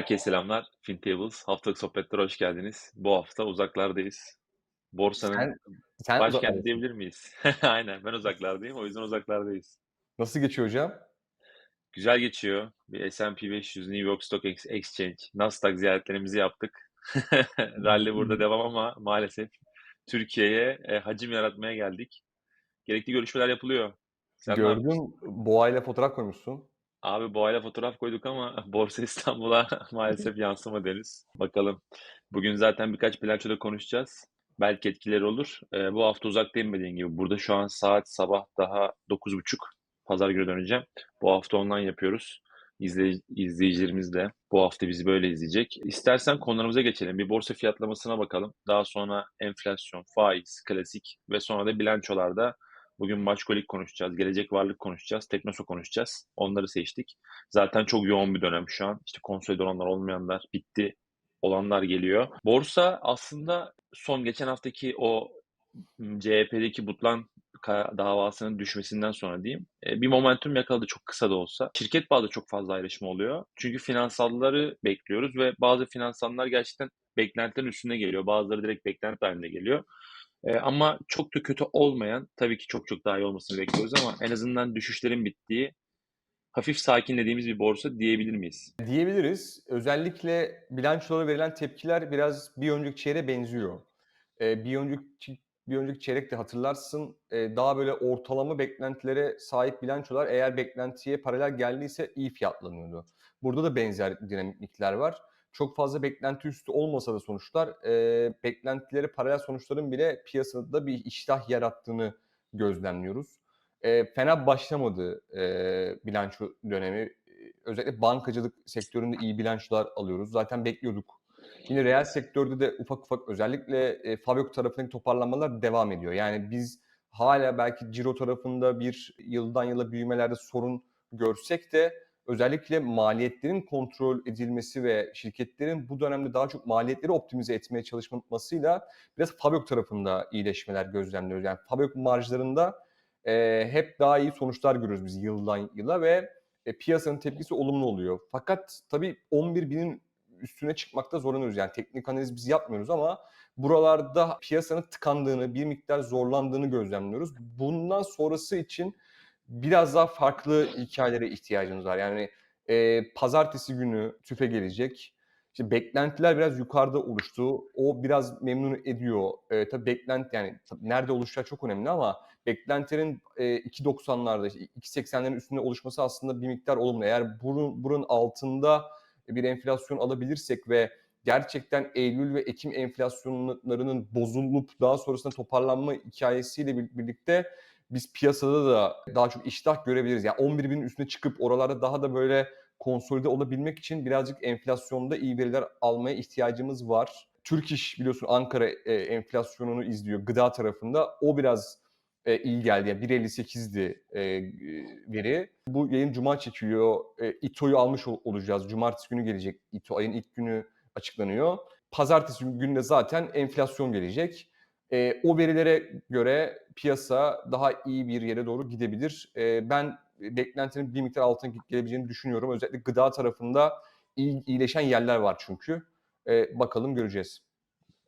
Herkese selamlar. FinTables haftalık sohbetlere hoş geldiniz. Bu hafta uzaklardayız. Borsanın Sen sen başkenti diyebilir miyiz? Aynen, ben uzaklardayım. O yüzden uzaklardayız. Nasıl geçiyor hocam? Güzel geçiyor. Bir S&P 500, New York Stock Ex- Exchange, Nasdaq ziyaretlerimizi yaptık. Rally burada devam ama maalesef Türkiye'ye e, hacim yaratmaya geldik. Gerekli görüşmeler yapılıyor. Sen? Gördüm boğayla fotoğraf koymuşsun. Abi boğayla fotoğraf koyduk ama Borsa İstanbul'a maalesef yansımadı henüz. Bakalım. Bugün zaten birkaç bilançoda konuşacağız. Belki etkileri olur. Ee, bu hafta uzaktayım dediğim gibi. Burada şu an saat sabah daha 9.30. Pazar günü döneceğim. Bu hafta online yapıyoruz. İzley izleyicilerimiz de bu hafta bizi böyle izleyecek. İstersen konularımıza geçelim. Bir borsa fiyatlamasına bakalım. Daha sonra enflasyon, faiz, klasik ve sonra da bilançolarda Bugün Maçkolik konuşacağız, gelecek varlık konuşacağız, Teknoso konuşacağız. Onları seçtik. Zaten çok yoğun bir dönem şu an. İşte konsolide olanlar, olmayanlar bitti. Olanlar geliyor. Borsa aslında son geçen haftaki o CHP'deki Butlan davasının düşmesinden sonra diyeyim e, bir momentum yakaladı çok kısa da olsa. Şirket bazda çok fazla ayrışma oluyor. Çünkü finansalları bekliyoruz ve bazı finansallar gerçekten beklentilerin üstünde geliyor. Bazıları direkt beklenti halinde geliyor. E, ama çok da kötü olmayan, tabii ki çok çok daha iyi olmasını bekliyoruz ama en azından düşüşlerin bittiği, hafif sakinlediğimiz bir borsa diyebilir miyiz? Diyebiliriz. Özellikle bilançolara verilen tepkiler biraz bir önceki çeyreğe benziyor. Ee, bir önceki bir önceki çeyrekte hatırlarsın e, daha böyle ortalama beklentilere sahip bilançolar eğer beklentiye paralel geldiyse iyi fiyatlanıyordu. Burada da benzer dinamikler var. Çok fazla beklenti üstü olmasa da sonuçlar e, beklentileri paralel sonuçların bile piyasada bir iştah yarattığını gözlemliyoruz. E, fena başlamadı e, bilanço dönemi. Özellikle bankacılık sektöründe iyi bilançolar alıyoruz. Zaten bekliyorduk. Yine reel sektörde de ufak ufak özellikle e, Fabrik tarafındaki toparlanmalar devam ediyor. Yani biz hala belki ciro tarafında bir yıldan yıla büyümelerde sorun görsek de özellikle maliyetlerin kontrol edilmesi ve şirketlerin bu dönemde daha çok maliyetleri optimize etmeye çalışmasıyla biraz Fabrik tarafında iyileşmeler gözlemliyoruz. Yani Fabrik marjlarında e, hep daha iyi sonuçlar görüyoruz biz yıldan yıla ve e, piyasanın tepkisi olumlu oluyor. Fakat tabii 11 binin üstüne çıkmakta zorlanıyoruz. Yani teknik analiz biz yapmıyoruz ama buralarda piyasanın tıkandığını, bir miktar zorlandığını gözlemliyoruz. Bundan sonrası için biraz daha farklı hikayelere ihtiyacımız var. Yani e, pazartesi günü tüfe gelecek. İşte beklentiler biraz yukarıda oluştu. O biraz memnun ediyor. E, tabii beklenti yani tabii nerede oluşacağı çok önemli ama beklentilerin e, 2.90'larda, işte 2.80'lerin üstünde oluşması aslında bir miktar olumlu. Eğer bunun, bunun altında bir enflasyon alabilirsek ve gerçekten Eylül ve Ekim enflasyonlarının bozulup daha sonrasında toparlanma hikayesiyle birlikte biz piyasada da daha çok iştah görebiliriz. Yani 11 binin üstüne çıkıp oralarda daha da böyle konsolide olabilmek için birazcık enflasyonda iyi veriler almaya ihtiyacımız var. Türk İş biliyorsun Ankara e, enflasyonunu izliyor gıda tarafında. O biraz e, iyi geldi. Yani 1.58'di e, veri. Bu yayın cuma çekiliyor. E, İTO'yu almış ol- olacağız. Cumartesi günü gelecek. İTO ayın ilk günü açıklanıyor. Pazartesi günü de zaten enflasyon gelecek. E, o verilere göre piyasa daha iyi bir yere doğru gidebilir. E, ben beklentinin bir miktar altına gelebileceğini düşünüyorum. Özellikle gıda tarafında iyi, iyileşen yerler var çünkü. E, bakalım göreceğiz.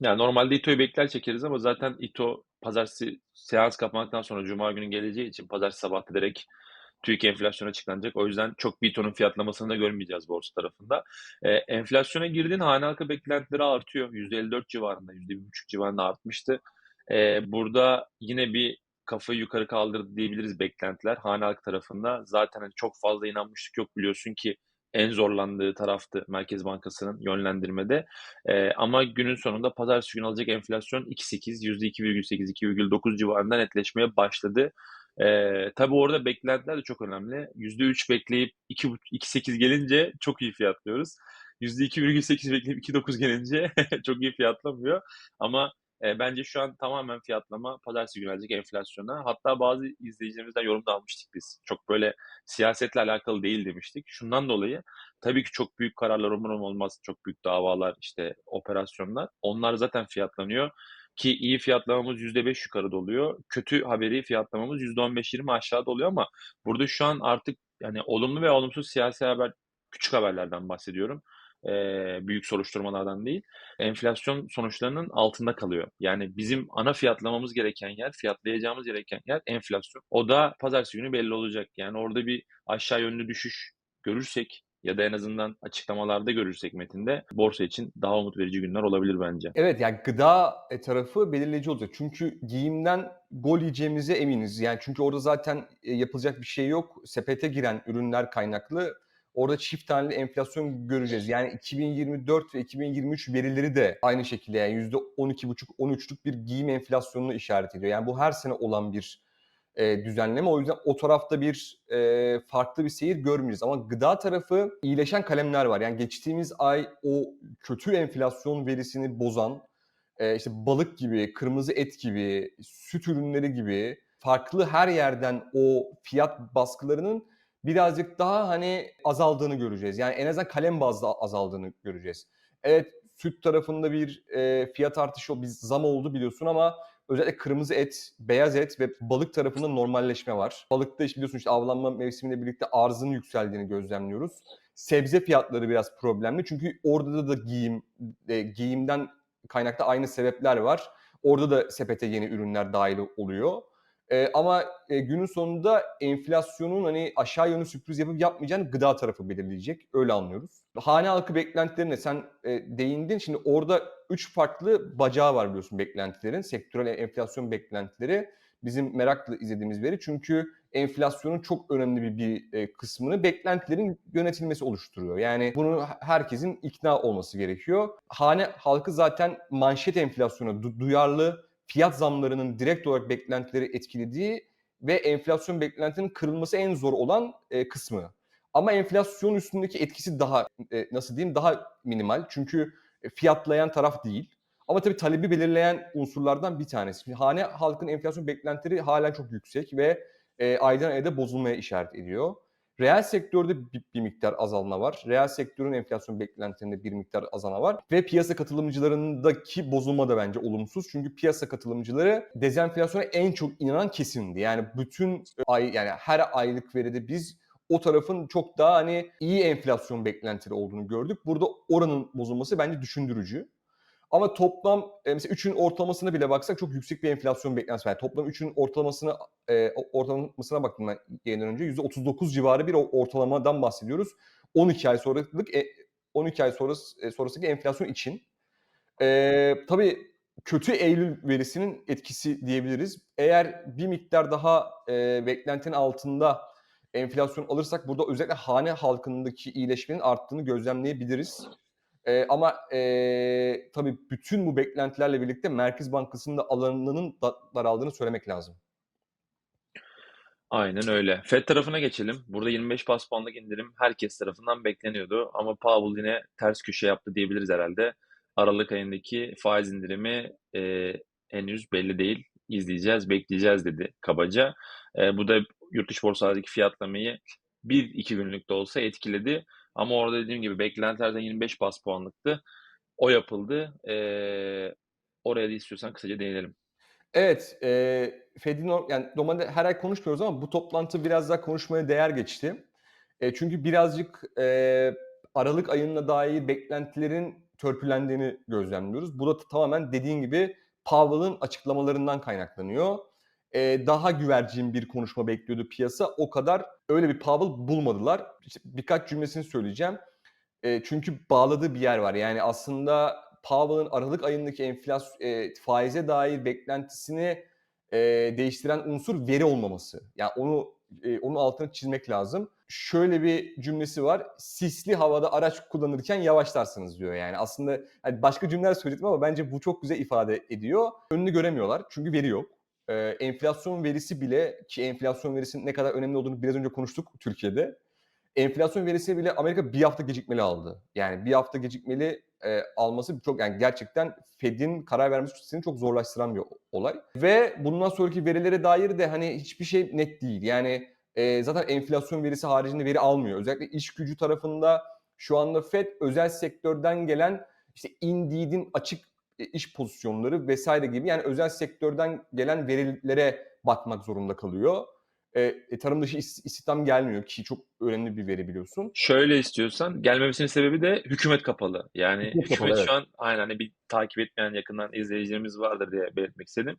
Yani normalde İTO'yu bekler çekeriz ama zaten İTO pazartesi seans kapandıktan sonra Cuma günü geleceği için pazartesi sabah direkt TÜİK enflasyonu açıklanacak. O yüzden çok bir İTO'nun fiyatlamasını da görmeyeceğiz borsa tarafında. Ee, enflasyona girdiğin hane halkı beklentileri artıyor. %54 civarında, %1,5 civarında artmıştı. Ee, burada yine bir kafayı yukarı kaldırdı diyebiliriz beklentiler hane halkı tarafında. Zaten hani çok fazla inanmışlık yok biliyorsun ki en zorlandığı taraftı Merkez Bankası'nın yönlendirmede. Ee, ama günün sonunda pazartesi günü alacak enflasyon 2.8, %2,8, 2,9 civarında netleşmeye başladı. Ee, tabii orada beklentiler de çok önemli. %3 bekleyip 2.8 gelince çok iyi fiyatlıyoruz. %2,8 bekleyip 2.9 gelince çok iyi fiyatlamıyor. Ama e, bence şu an tamamen fiyatlama pazartesi günü enflasyona. Hatta bazı izleyicilerimizden yorum da almıştık biz. Çok böyle siyasetle alakalı değil demiştik. Şundan dolayı tabii ki çok büyük kararlar umarım olmaz. Çok büyük davalar, işte operasyonlar. Onlar zaten fiyatlanıyor. Ki iyi fiyatlamamız %5 yukarıda oluyor. Kötü haberi fiyatlamamız %15-20 aşağıda oluyor ama burada şu an artık yani olumlu ve olumsuz siyasi haber, küçük haberlerden bahsediyorum. eee, büyük soruşturmalardan değil, enflasyon sonuçlarının altında kalıyor. Yani bizim ana fiyatlamamız gereken yer, fiyatlayacağımız gereken yer enflasyon. O da pazartesi günü belli olacak. Yani orada bir aşağı yönlü düşüş görürsek ya da en azından açıklamalarda görürsek metinde borsa için daha umut verici günler olabilir bence. Evet, yani gıda, tarafı belirleyici olacak. Çünkü giyimden gol yiyeceğimize eminiz. Yani çünkü orada zaten, eee, yapılacak bir şey yok. Sepete giren ürünler kaynaklı orada çift taneli enflasyon göreceğiz. Yani 2024 ve 2023 verileri de aynı şekilde yani %12,5-13'lük bir giyim enflasyonunu işaret ediyor. Yani bu her sene olan bir, eee, düzenleme. O yüzden o tarafta bir, eee, farklı bir seyir görmeyeceğiz ama gıda tarafı iyileşen kalemler var. Yani geçtiğimiz ay o kötü enflasyon verisini bozan, eee, işte balık gibi, kırmızı et gibi, süt ürünleri gibi farklı her yerden o fiyat baskılarının birazcık daha, hani, azaldığını göreceğiz. Yani en azından kalem bazda azaldığını göreceğiz. Evet, süt tarafında bir, eee, fiyat artışı, bir zam oldu biliyorsun ama özellikle kırmızı et, beyaz et ve balık tarafında normalleşme var. Balıkta işte biliyorsun işte avlanma mevsimiyle birlikte arzın yükseldiğini gözlemliyoruz. Sebze fiyatları biraz problemli çünkü orada da giyim, eee, giyimden kaynaklı aynı sebepler var. Orada da sepete yeni ürünler dâhil oluyor. Eee, ama, eee, günün sonunda enflasyonun, hani, aşağı yönlü sürpriz yapıp yapmayacağını gıda tarafı belirleyecek. Öyle anlıyoruz. Hane halkı beklentilerine sen, eee, değindin. Şimdi orada 3 farklı bacağı var biliyorsun beklentilerin. Sektörel enflasyon beklentileri bizim merakla izlediğimiz veri. Çünkü enflasyonun çok önemli bir bir, eee, kısmını beklentilerin yönetilmesi oluşturuyor. Yani bunu he herkesin ikna olması gerekiyor. Hane halkı zaten manşet enflasyona du duyarlı, fiyat zamlarının direkt olarak beklentileri etkilediği ve enflasyon beklentinin kırılması en zor olan, eee, kısmı. Ama enflasyon üstündeki etkisi daha, eee, nasıl diyeyim, daha minimal. Çünkü, fiyatlayan taraf değil. Ama tabii talebi belirleyen unsurlardan bir tanesi. Şimdi hane halkının enflasyon beklentileri hâlâ çok yüksek ve, eee, aydan aya da bozulmaya işaret ediyor. Reel sektörde bi bir miktar azalma var. Reel sektörün enflasyon beklentilerinde bir miktar azalma var ve piyasa katılımcılarındaki bozulma da bence olumsuz. Çünkü piyasa katılımcıları dezenflasyona en çok inanan kesimdi. Yani bütün ay yani her aylık veride biz o tarafın çok daha, hani, iyi enflasyon beklentileri olduğunu gördük. Burada oranın bozulması bence düşündürücü. Ama toplam, eee, mesela 3'ün ortalamasına bile baksak çok yüksek bir enflasyon beklentisi var. Toplam 3'ün ortalamasına, o ortalamasına baktım ben yayından önce. %39 civarı bir ortalamadan bahsediyoruz. 12 ay sonralık, eee, 12 ay sonrası eee, sonrasındaki enflasyon için. Eee, tabii kötü Eylül verisinin etkisi diyebiliriz. Eğer bir miktar daha, eee, beklentinin altında enflasyon alırsak burada özellikle hane halkındaki iyileşmenin arttığını gözlemleyebiliriz. Eee, ama, eee, tabii bütün bu beklentilerle birlikte Merkez Bankası'nın da alanının da daraldığını söylemek lazım. Aynen öyle. FED tarafına geçelim. Burada 25 bas puanlık indirim herkes tarafından bekleniyordu ama Powell yine ters köşe yaptı diyebiliriz herhâlde. Aralık ayındaki faiz indirimi, eee, henüz belli değil. İzleyeceğiz, bekleyeceğiz dedi kabaca. Eee, bu da yurt dışı borsalardaki fiyatlamayı 1-2 günlük de olsa etkiledi ama orada dediğim gibi beklentilerden 25 bas puanlıktı. O yapıldı. Eee, oraya da istiyorsan kısaca değinelim. Evet, eee, FED'in yani normalde her ay konuşmuyoruz ama bu toplantı biraz daha konuşmaya değer geçti. Eee, çünkü birazcık, eee, aralık ayına dair beklentilerin törpülendiğini gözlemliyoruz. Bu da tamamen dediğin gibi Powell'ın açıklamalarından kaynaklanıyor. Eee, daha güvercin bir konuşma bekliyordu piyasa. O kadar öyle bir Powell bulmadılar. İşte birkaç cümlesini söyleyeceğim. Eee, çünkü bağladığı bir yer var. Yani aslında Powell'ın aralık ayındaki enflas eee, faize dair beklentisini, eee, değiştiren unsur veri olmaması. Ya onu, eee, onun altını çizmek lazım. Şöyle bir cümlesi var: "Sisli havada araç kullanırken yavaşlarsınız." diyor yani. Aslında hani başka cümleler söyledim ama bence bu çok güzel ifade ediyor. Önünü göremiyorlar çünkü veri yok. Eee, enflasyon verisi bile ki enflasyon verisinin ne kadar önemli olduğunu biraz önce konuştuk Türkiye'de. Enflasyon verisi bile Amerika 1 hafta gecikmeli aldı. Yani 1 hafta gecikmeli, eee, alması çok yani gerçekten FED'in karar verme süresini çok zorlaştıran bir olay ve bundan sonraki verilere dair de, hani, hiçbir şey net değil. Yani, eee, zaten enflasyon verisi haricinde veri almıyor. Özellikle iş gücü tarafında şu anda FED özel sektörden gelen, işte, Indeed'in açık, iş pozisyonları vs. gibi yani özel sektörden gelen verilere bakmak zorunda kalıyor. e, tarım dışı istihdam gelmiyor ki çok önemli bir veri biliyorsun. Şöyle istiyorsan gelmemesinin sebebi de hükümet kapalı. Yani Hükümet hükümet, kapalı, evet. şu an aynen hani bir takip etmeyen yakından izleyicilerimiz vardır diye belirtmek istedim.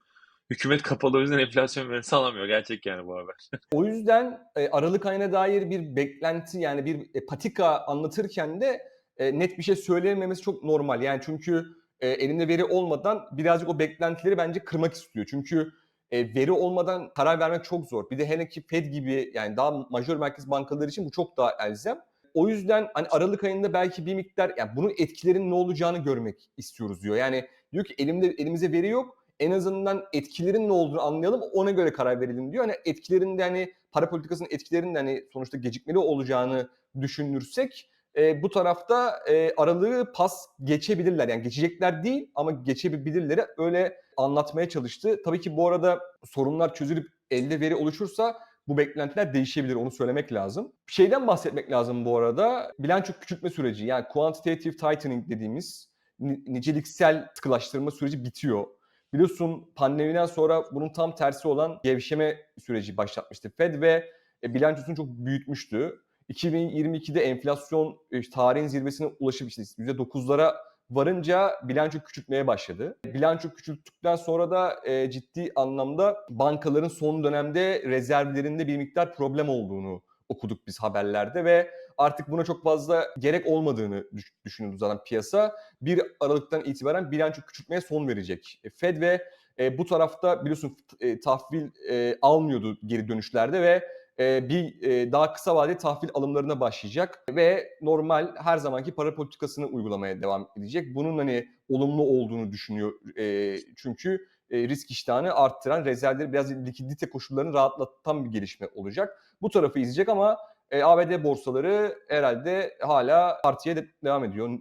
Hükümet kapalı o yüzden enflasyon verisi alamıyor. Gerçek yani bu haber. O yüzden e, Aralık ayına dair bir beklenti yani bir e, patika anlatırken de e, net bir şey söyleyememesi çok normal. Yani çünkü e, elinde veri olmadan birazcık o beklentileri bence kırmak istiyor. Çünkü e, veri olmadan karar vermek çok zor. Bir de hele ki Fed gibi yani daha majör merkez bankaları için bu çok daha elzem. O yüzden hani Aralık ayında belki bir miktar yani bunun etkilerinin ne olacağını görmek istiyoruz diyor. Yani diyor ki elimde elimize veri yok. En azından etkilerin ne olduğunu anlayalım. Ona göre karar verelim diyor. Hani etkilerinde hani para politikasının etkilerinde hani sonuçta gecikmeli olacağını düşünürsek e, bu tarafta e, aralığı pas geçebilirler. Yani geçecekler değil ama geçebilirleri öyle anlatmaya çalıştı. Tabii ki bu arada sorunlar çözülüp elde veri oluşursa bu beklentiler değişebilir onu söylemek lazım. Şeyden bahsetmek lazım bu arada. Bilanço küçültme süreci yani quantitative tightening dediğimiz ni- niceliksel sıkılaştırma süreci bitiyor. Biliyorsun pandemiden sonra bunun tam tersi olan gevşeme süreci başlatmıştı Fed ve e, bilançosunu çok büyütmüştü. 2022'de enflasyon e, tarihin zirvesine ulaşıp işte %9'lara varınca bilanço küçültmeye başladı. Bilanço küçülttükten sonra da e, ciddi anlamda bankaların son dönemde rezervlerinde bir miktar problem olduğunu okuduk biz haberlerde ve artık buna çok fazla gerek olmadığını düş- düşünüyordu zaten piyasa. 1 Aralık'tan itibaren bilanço küçültmeye son verecek. E, Fed ve e, bu tarafta biliyorsun e, tahvil e, almıyordu geri dönüşlerde ve bir e, daha kısa vadeli tahvil alımlarına başlayacak ve normal her zamanki para politikasını uygulamaya devam edecek. Bunun hani olumlu olduğunu düşünüyor e, çünkü e, risk iştahını arttıran, rezervleri biraz likidite koşullarını rahatlatan bir gelişme olacak. Bu tarafı izleyecek ama ABD borsaları herhalde hala de devam ediyor.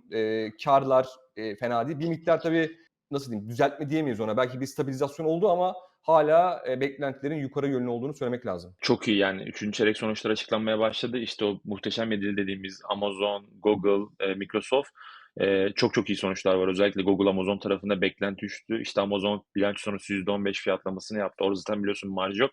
Karlar fena değil. Bir miktar tabii nasıl diyeyim düzeltme diyemeyiz ona. Belki bir stabilizasyon oldu ama hala e, beklentilerin yukarı yönlü olduğunu söylemek lazım. Çok iyi yani. Üçüncü çeyrek sonuçları açıklanmaya başladı. İşte o muhteşem yedili dediğimiz Amazon, Google, e, Microsoft e, çok çok iyi sonuçlar var. Özellikle Google, Amazon tarafında beklenti düştü. İşte Amazon bilanço sonrası %15 fiyatlamasını yaptı. Orada zaten biliyorsun marj yok.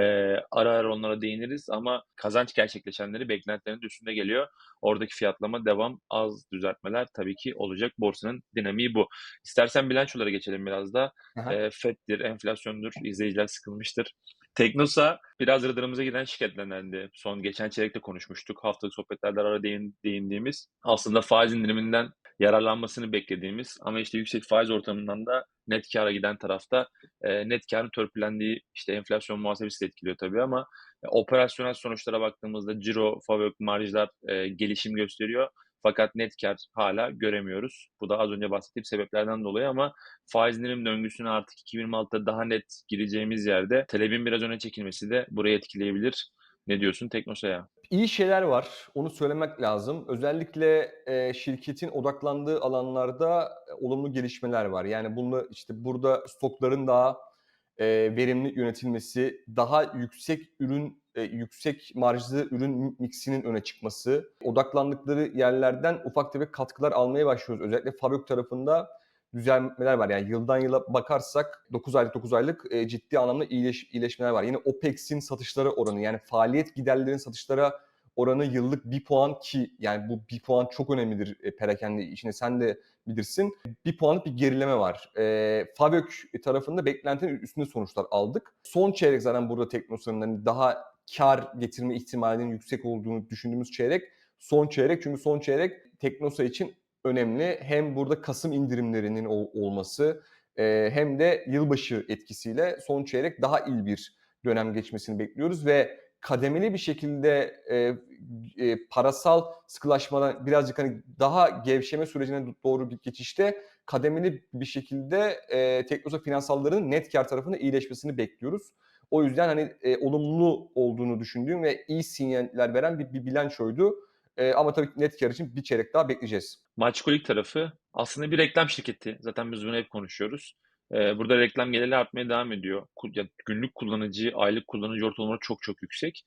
E, ara ara onlara değiniriz ama kazanç gerçekleşenleri beklentilerin üstünde geliyor. Oradaki fiyatlama devam az düzeltmeler tabii ki olacak. Borsanın dinamiği bu. İstersen bilançolara geçelim biraz da. Aha. E, FED'dir, enflasyondur. İzleyiciler sıkılmıştır. Teknosa biraz rıdırımıza giden şirketlerdendi. Son geçen çeyrekte konuşmuştuk. Haftalık sohbetlerde ara ara değin, değindiğimiz. Aslında faiz indiriminden yararlanmasını beklediğimiz ama işte yüksek faiz ortamından da net kâra giden tarafta e, net kârın törpülendiği işte enflasyon muhasebesi de etkiliyor tabii ama e, operasyonel sonuçlara baktığımızda ciro, fabrik, marjlar e, gelişim gösteriyor. Fakat net kar hala göremiyoruz. Bu da az önce bahsettiğim sebeplerden dolayı ama faiz indirim döngüsüne artık 2026'da daha net gireceğimiz yerde talebin biraz öne çekilmesi de burayı etkileyebilir. Ne diyorsun Teknosa'ya? İyi şeyler var. Onu söylemek lazım. Özellikle e, şirketin odaklandığı alanlarda e, olumlu gelişmeler var. Yani bunu işte burada stokların daha e, verimli yönetilmesi, daha yüksek ürün e, yüksek marjlı ürün miksinin öne çıkması, odaklandıkları yerlerden ufak tefek katkılar almaya başlıyoruz. Özellikle fabrik tarafında düzelmeler var. Yani yıldan yıla bakarsak 9 aylık 9 aylık e, ciddi anlamda iyileş, iyileşmeler var. Yine OPEX'in satışlara oranı yani faaliyet giderlerin satışlara oranı yıllık bir puan ki yani bu bir puan çok önemlidir e, perakende işine sen de bilirsin. Bir puanlık bir gerileme var. E, Fabök tarafında beklentinin üstünde sonuçlar aldık. Son çeyrek zaten burada Teknosa'nın hani daha kar getirme ihtimalinin yüksek olduğunu düşündüğümüz çeyrek son çeyrek. Çünkü son çeyrek Teknosa için önemli. Hem burada Kasım indirimlerinin ol- olması e, hem de yılbaşı etkisiyle son çeyrek daha iyi bir dönem geçmesini bekliyoruz ve kademeli bir şekilde e, e, parasal sıkılaşmadan birazcık hani daha gevşeme sürecine doğru bir geçişte kademeli bir şekilde e, Teknosa finansallarının net kar tarafında iyileşmesini bekliyoruz. O yüzden hani e, olumlu olduğunu düşündüğüm ve iyi sinyaller veren bir, bir bilançoydu. E, ama tabii net kar için bir çeyrek daha bekleyeceğiz. Maçkolik tarafı aslında bir reklam şirketi. Zaten biz bunu hep konuşuyoruz. Eee, burada reklam geliri artmaya devam ediyor. Günlük kullanıcı, aylık kullanıcı ortalamaları çok çok yüksek.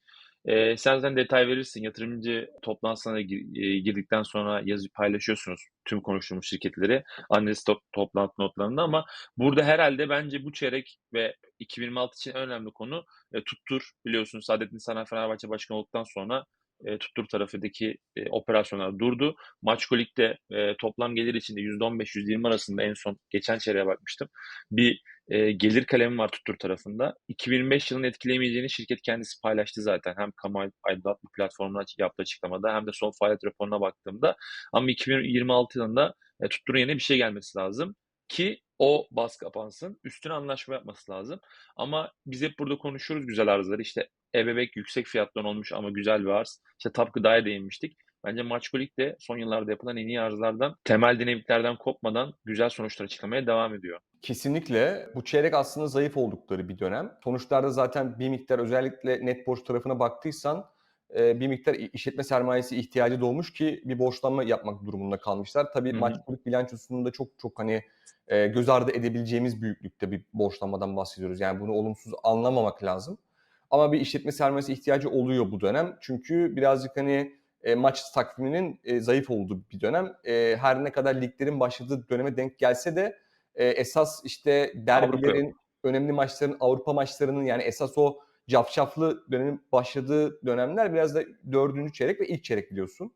Eee, sen zaten detay verirsin. Yatırımcı toplantısına eee, girdikten sonra yazı paylaşıyorsunuz tüm konuştuğumuz şirketleri analiz top toplantı notlarında ama burada herhâlde bence bu çeyrek ve 2026 için önemli konu, eee, Tuttur. Biliyorsun Saadettin Saran Fenerbahçe başkanı olduktan sonra, eee, Tuttur tarafındaki, eee, operasyonlar durdu. Maçkolik de, eee, toplam gelir içinde %15-%20 arasında en son geçen çeyreğe bakmıştım. Bir, eee, gelir kalemi var Tuttur tarafında. 2025 yılını etkilemeyeceğini şirket kendisi paylaştı zaten. Hem kamu aydınlatma platformuna yaptığı açıklamada hem de son faaliyet raporuna baktığımda. Ama 2026 yılında, eee, Tuttur'un yerine bir şey gelmesi lazım ki o baskı kapansın. Üstüne anlaşma yapması lazım. Ama biz hep burada konuşuyoruz güzel arzları. İşte ebebek yüksek fiyattan olmuş ama güzel bir arz. İşte TAP Gıda'ya değinmiştik. Bence Maçkolik de son yıllarda yapılan en iyi arzlardan, temel dinamiklerden kopmadan güzel sonuçlar açıklamaya devam ediyor. Kesinlikle. Bu çeyrek aslında zayıf oldukları bir dönem. Sonuçlarda zaten bir miktar özellikle net borç tarafına baktıysan, eee, bir miktar işletme sermayesi ihtiyacı doğmuş ki bir borçlanma yapmak durumunda kalmışlar. Tabii. Maçkolik bilançosunda da çok çok, hani, eee, göz ardı edebileceğimiz büyüklükte bir borçlanmadan bahsediyoruz. Yani bunu olumsuz anlamamak lazım. Ama bir işletme sermayesi ihtiyacı oluyor bu dönem. Çünkü birazcık, hani, eee, maç takviminin, eee, zayıf olduğu bir dönem. Eee, her ne kadar liglerin başladığı döneme denk gelse de, eee, esas, işte, Avrupa derbilerin, önemli maçların, Avrupa maçlarının, yani esas o cafcaflı dönemin başladığı dönemler biraz da 4. çeyrek ve ilk çeyrek biliyorsun.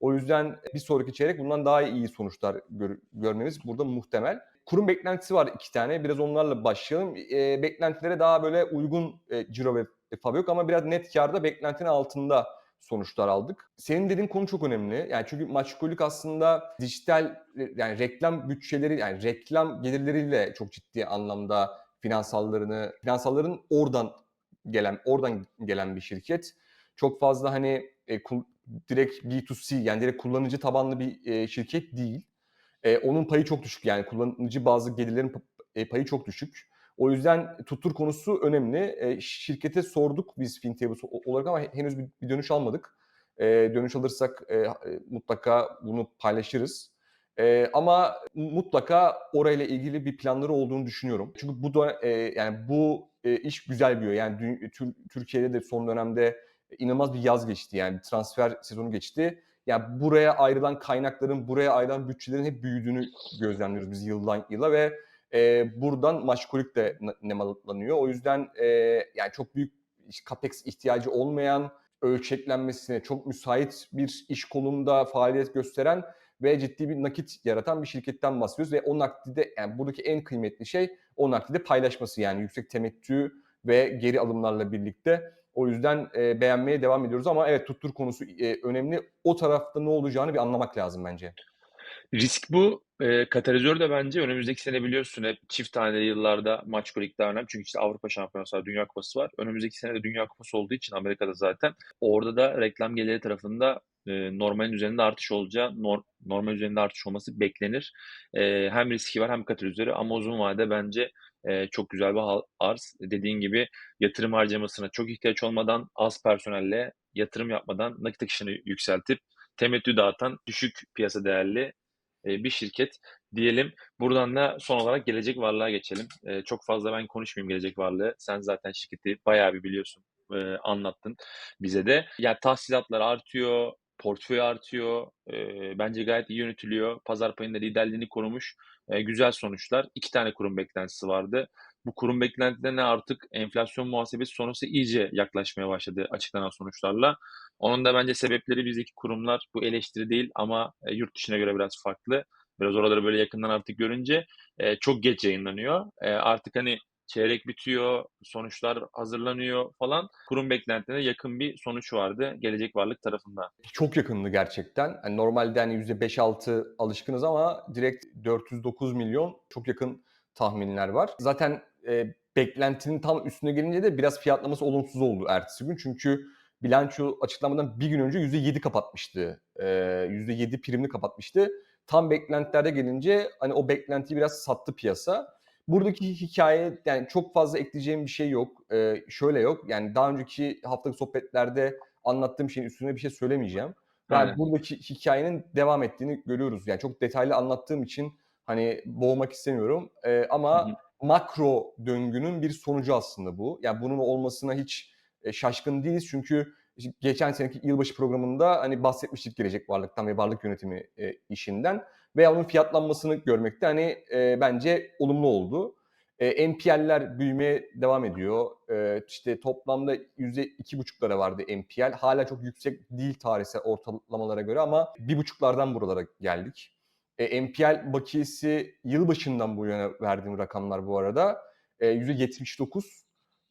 O yüzden bir sonraki çeyrek bundan daha iyi sonuçlar gör görmemiz burada muhtemel. Kurum beklentisi var 2 tane. Biraz onlarla başlayalım. Eee, beklentilere daha böyle uygun, eee, ciro ve FAB yok ama biraz net kârda beklentinin altında sonuçlar aldık. Senin dediğin konu çok önemli. Yani çünkü Maçkolik aslında dijital, eee, yani reklam bütçeleri, yani reklam gelirleriyle çok ciddi anlamda finansallarını, finansalların oradan gelen oradan gelen bir şirket. Çok fazla, hani, eee, kul direkt B2C yani direkt kullanıcı tabanlı bir, eee, şirket değil. Eee, onun payı çok düşük yani kullanıcı bazı gelirlerin eee, payı çok düşük. O yüzden Tuttur konusu önemli. Eee, şirkete sorduk biz Fintables olarak ama henüz bir bir dönüş almadık. Eee, dönüş alırsak, eee, eee, mutlaka bunu paylaşırız. Eee, ama mutlaka orayla ilgili bir planları olduğunu düşünüyorum. Çünkü bu eee, yani bu, eee, iş güzel büyüyor. Yani Türkiye'de de son dönemde inanılmaz bir yaz geçti yani transfer sezonu geçti. Ya, buraya ayrılan kaynakların, buraya ayrılan bütçelerin hep büyüdüğünü gözlemliyoruz biz yıldan yıla ve, eee, buradan Maçkolik de ne nemalanıyor. O yüzden, eee, yani çok büyük capex ihtiyacı olmayan, ölçeklenmesine çok müsait bir iş kolunda faaliyet gösteren ve ciddi bir nakit yaratan bir şirketten bahsediyoruz ve o nakdi de yani buradaki en kıymetli şey o nakdi de paylaşması yani yüksek temettü ve geri alımlarla birlikte. O yüzden, eee, beğenmeye devam ediyoruz ama evet Tuttur konusu, eee, önemli. O tarafta ne olacağını bir anlamak lazım bence. Risk bu. Eee, katalizör de bence önümüzdeki sene biliyorsun hep çift taneli yıllarda Maçkolik daha önemli. Çünkü işte Avrupa Şampiyonası var, Dünya Kupası var. Önümüzdeki sene de Dünya Kupası olduğu için Amerika'da zaten orada da reklam geliri tarafında, eee, normalin üzerinde artış olacağı, nor normal üzerinde artış olması beklenir. Eee, hem riski var hem katalizörü ama uzun vadede bence, eee, çok güzel bir arz. Dediğin gibi yatırım harcamasına çok ihtiyaç olmadan, az personelle, yatırım yapmadan nakit akışını yükseltip temettü dağıtan, düşük piyasa değerli, bir şirket diyelim. Buradan da son olarak gelecek varlığa geçelim. Çok fazla ben konuşmayayım gelecek varlığı. Sen zaten şirketi bayağı bir biliyorsun, anlattın bize de. Ya, tahsilatlar artıyor, portföy artıyor. Eee, bence gayet iyi yönetiliyor. Pazar payında liderliğini korumuş, eee, güzel sonuçlar. 2 tane kurum beklentisi vardı. Bu kurum beklentilerine artık enflasyon muhasebesi sonrası iyice yaklaşmaya başladı açıklanan sonuçlarla. Onun da bence sebepleri bizdeki kurumlar bu eleştiri değil ama, eee, yurt dışına göre biraz farklı. Biraz oraları böyle yakından artık görünce, eee, çok geç yayınlanıyor. Eee, artık, hani, çeyrek bitiyor, sonuçlar hazırlanıyor falan. Kurum beklentilerine yakın bir sonuç vardı gelecek varlık tarafında. Çok yakındı gerçekten. Hani, normalde, hani, %5-6 alışkınız ama direkt 409 milyon çok yakın tahminler var. Zaten, eee, beklentinin tam üstüne gelince de biraz fiyatlaması olumsuz oldu ertesi gün. Çünkü bilanço açıklanmadan bir gün önce %7 kapatmıştı. Eee, %7 primli kapatmıştı. Tam beklentilerde gelince, hani, o beklentiyi biraz sattı piyasa. Buradaki hikâye, yani, çok fazla ekleyeceğim bir şey yok. Eee, şöyle yok, yani, daha önceki haftaki sohbetlerde anlattığım şeyin üstüne bir şey söylemeyeceğim. Yani, Aynen. buradaki hikâyenin devam ettiğini görüyoruz. Yani, çok detaylı anlattığım için Hani boğmak istemiyorum. Hı ama hı. makro döngünün bir sonucu aslında bu. Yani bunun olmasına hiç, eee, şaşkın değiliz çünkü geçen seneki yılbaşı programında, hani, bahsetmiştik gelecek varlıktan ve varlık yönetimi, eee, işinden ve onun fiyatlanmasını görmek de, hani, eee, bence olumlu oldu. Eee, NPL'ler büyümeye devam ediyor. Eee, işte, toplamda %2,5'lara vardı NPL. Hâlâ çok yüksek değil tarihsel ortalamalara göre ama 1,5'lardan buralara geldik. Eee, NPL bakiyesi yılbaşından bu yana verdiğim rakamlar bu arada, eee, %79,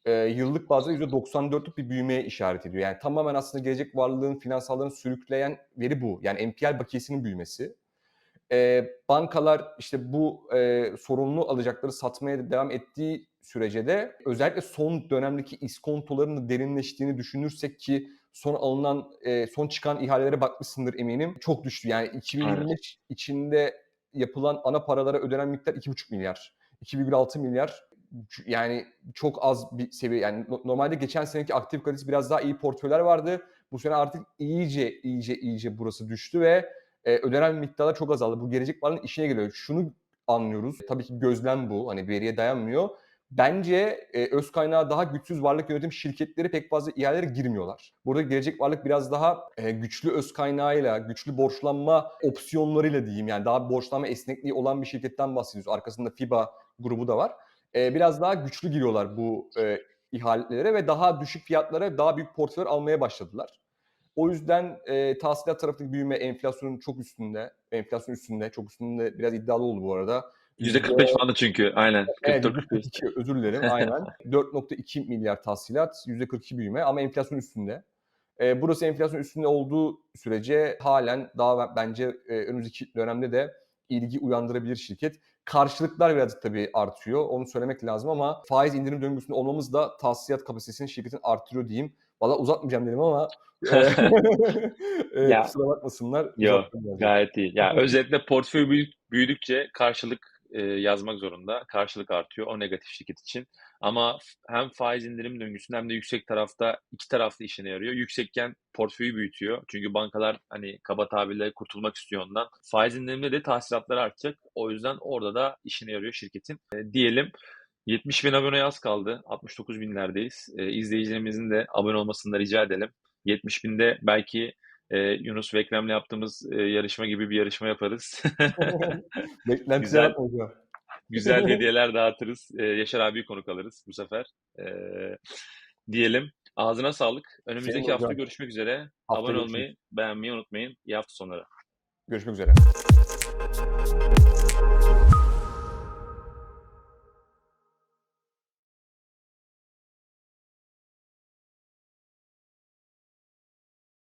eee, yıllık bazda %94'lük bir büyümeye işaret ediyor. Yani tamamen aslında gelecek varlığın finansallarını sürükleyen veri bu. Yani NPL bakiyesinin büyümesi. Eee, bankalar, işte, bu, eee, sorumlu alacakları satmaya devam ettiği sürece de özellikle son dönemdeki iskontoların da derinleştiğini düşünürsek ki son alınan, eee, son çıkan ihalelere bakmışsındır eminim. Çok düştü. Yani Evet. 2025 içinde yapılan ana paralara ödenen miktar $2,5 $2,6 milyar yani çok az bir seviye. Yani no normalde geçen seneki aktif kalitesi biraz daha iyi portföyler vardı. Bu sene artık iyice, iyice, iyice burası düştü ve, eee, ödenen miktarlar çok azaldı. Bu gelecek varlığın işine geliyor. Şunu anlıyoruz, tabii ki gözlem bu, hani, veriye dayanmıyor. Bence, eee, öz kaynağı daha güçsüz varlık yönetim şirketleri pek fazla ihalelere girmiyorlar. Burada gelecek varlık biraz daha, eee, güçlü öz kaynağıyla, güçlü borçlanma opsiyonlarıyla diyeyim, yani daha borçlanma esnekliği olan bir şirketten bahsediyoruz. Arkasında FIBA grubu da var. Eee, biraz daha güçlü giriyorlar bu, eee, ihalelere ve daha düşük fiyatlara daha büyük portföyler almaya başladılar. O yüzden, eee, tahsilat tarafındaki büyüme enflasyonun çok üstünde, enflasyon üstünde, çok üstünde biraz iddialı oldu bu arada. %45 Yüzde falandı çünkü. Aynen. Evet, 44-45'ti. %42 özür dilerim, aynen. $4.2 milyar tahsilat, %42 büyüme ama enflasyon üstünde. Eee, burası enflasyon üstünde olduğu sürece hâlen daha ben bence, eee, önümüzdeki dönemde de ilgi uyandırabilir şirket. Karşılıklar birazcık tabii artıyor, onu söylemek lazım ama faiz indirim döngüsünde olmamız da tahsilat kapasitesini şirketin arttırıyor diyeyim. Valla uzatmayacağım dedim ama, eee, eee, Ya kusura bakmasınlar, Yo, uzattım birazcık. gayet iyi. Ya özetle portföy büyü büyüdükçe karşılık, eee, yazmak zorunda. Karşılık artıyor o negatif şirket için. Ama hem faiz indirim döngüsünde hem de yüksek tarafta 2 taraf da işine yarıyor. Yüksekken portföyü büyütüyor. Çünkü bankalar, hani, kaba tabirle kurtulmak istiyor ondan. Faiz indiriminde de tahsilatlar artacak. O yüzden orada da işine yarıyor şirketin, eee, diyelim. 70.000 aboneye az kaldı. 69.000'lerdeyiz. Eee, izleyicilerimizin de abone olmasını da rica edelim. 70.000'de belki, eee, Yunus ve Ekrem'le yaptığımız, eee, yarışma gibi bir yarışma yaparız. Beklentiler Güzel güzel hediyeler dağıtırız. Eee, Yaşar abiyi konuk alırız bu sefer. Eee, diyelim. Ağzına sağlık. Senin Önümüzdeki de hafta hocam. görüşmek üzere. Haftaya Abone görüşürüz. olmayı, beğenmeyi unutmayın. İyi hafta sonları. Görüşmek üzere.